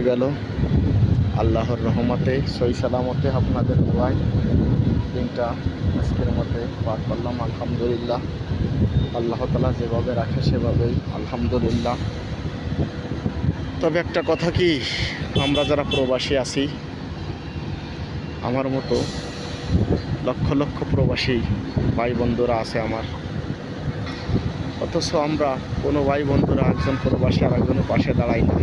হয়ে গেল। আল্লাহর রহমতে সই সালামতে আপনাদের দোয়ায় দিনটা আজকের মতে পার করলাম। আলহামদুলিল্লাহ। আল্লাহ তালা যেভাবে রাখে, সেভাবেই আলহামদুলিল্লাহ। তবে একটা কথা কি, আমরা যারা প্রবাসী আছি, আমার মতো লক্ষ লক্ষ প্রবাসী ভাই বন্ধুরা আছে আমার। অথচ আমরা কোনো ভাই বন্ধুরা একজন প্রবাসী আর একজনের পাশে দাঁড়াই না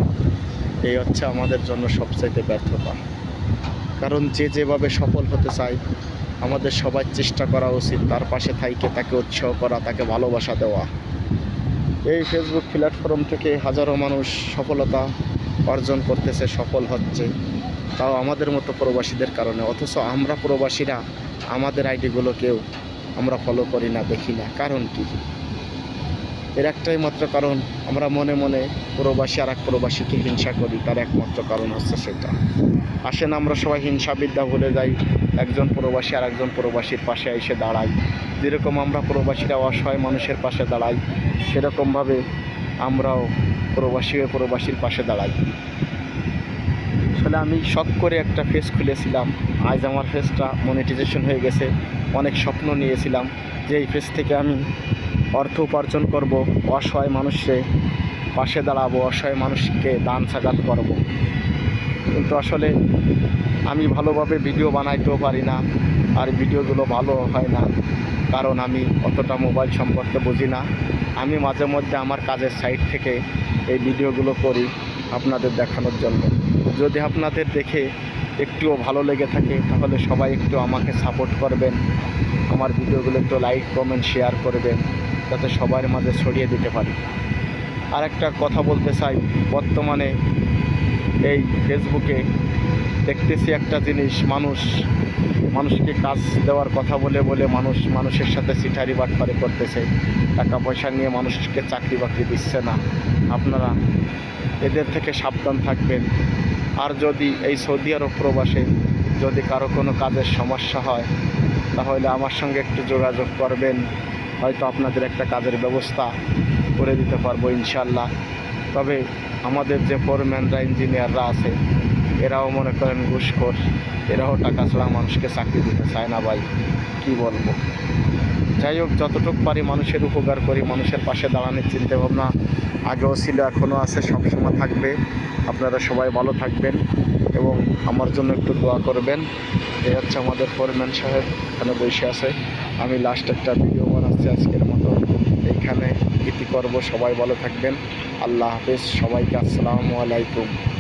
এই হচ্ছে আমাদের জন্য সবচাইতে ব্যর্থতা। কারণ যে যেভাবে সফল হতে চায়, আমাদের সবাই চেষ্টা করা উচিত তার পাশে থাইকে তাকে উৎসাহ করা, তাকে ভালোবাসা দেওয়া। এই ফেসবুক প্ল্যাটফর্ম থেকে হাজারো মানুষ সফলতা অর্জন করতেছে, সফল হচ্ছে। তাও আমাদের মতো প্রবাসীদের কারণে। অথচ আমরা প্রবাসীরা, আমাদের আইডিগুলোকেও আমরা ফলো করি না, দেখি না। কারণ কি? এর একটাই মাত্র কারণ আমরা মনে মনে প্রবাসী আর এক প্রবাসীকে হিংসা করি, তার একমাত্র কারণ হচ্ছে সেটা। আসেন আমরা সবাই হিংসা বিদ্যা ভুলে যাই, একজন প্রবাসী আর একজন প্রবাসীর পাশে এসে দাঁড়াই। যেরকম আমরা প্রবাসীরা অসহায় মানুষের পাশে দাঁড়াই, সেরকমভাবে আমরাও প্রবাসী হয়ে প্রবাসীর পাশে দাঁড়াই। আসলে আমি শখ করে একটা ফেস খুলেছিলাম, আজ আমার ফেসটা মনিটাইজেশন হয়ে গেছে, অনেক স্বপ্ন নিয়েছিলাম যে এই ফেস থেকে আমি অর্থ উপার্জন করব, অসহায় মানুষের পাশে দাঁড়াবো, অসহায় মানুষকে দান সাগাত করব। কিন্তু আসলে আমি ভালোভাবে ভিডিও বানাইতেও পারি না আর ভিডিওগুলো ভালো হয় না, কারণ আমি অতটা মোবাইল সম্পর্কে বুঝি না। আমি মাঝে মধ্যে আমার কাজের সাইট থেকে এই ভিডিওগুলো করি আপনাদের দেখানোর জন্য। যদি আপনাদের দেখে একটুও ভালো লেগে থাকে, তাহলে সবাই একটু আমাকে সাপোর্ট করবেন। আমার ভিডিওগুলো একটু লাইক কমেন্ট শেয়ার করবেন। যাতে সবার মাঝে ছড়িয়ে দিতে পারি। আর একটা কথা বলতে চাই, বর্তমানে এই ফেসবুকে দেখতেছি একটা জিনিস, মানুষ, মানুষকে কাজ দেওয়ার কথা বলে বলে মানুষ, মানুষের সাথে সিটারি বাটপারি করতেছে। টাকা পয়সা নিয়ে মানুষকে চাকরি বাকরি দিচ্ছে না। আপনারা এদের থেকে সাবধান থাকবেন। আর যদি এই সৌদি আরব প্রবাসে যদি কারও কোনো কাজের সমস্যা হয়, তাহলে আমার সঙ্গে একটু যোগাযোগ করবেন। হয়তো আপনাদের একটা কাজের ব্যবস্থা করে দিতে পারব ইনশাল্লাহ। তবে আমাদের যে ফোরম্যানরা ইঞ্জিনিয়াররা আছে, এরাও মনে করেন ঘুষখোর। এরাও টাকা ছাড়া মানুষকে চাকরি দিতে চায় না ভাই, কী বলব? যাই হোক, যতটুকু পারি মানুষের উপকার করি, মানুষের পাশে দাঁড়ানোর চিন্তাভাবনা আগেও ছিল এখনও আছে, সবসময় থাকবে। আপনারা সবাই ভালো থাকবেন এবং আমার জন্য একটু দোয়া করবেন। এই হচ্ছে আমাদের ফোরম্যান সাহেব, এখানে বসে আছে। আমি লাস্ট একটা ভিডিও বানাচ্ছি আজকের মতো। এইখানে ইতি করব। সবাই ভালো থাকবেন। আল্লাহ হাফিজ। সবাইকে আসসালামু আলাইকুম।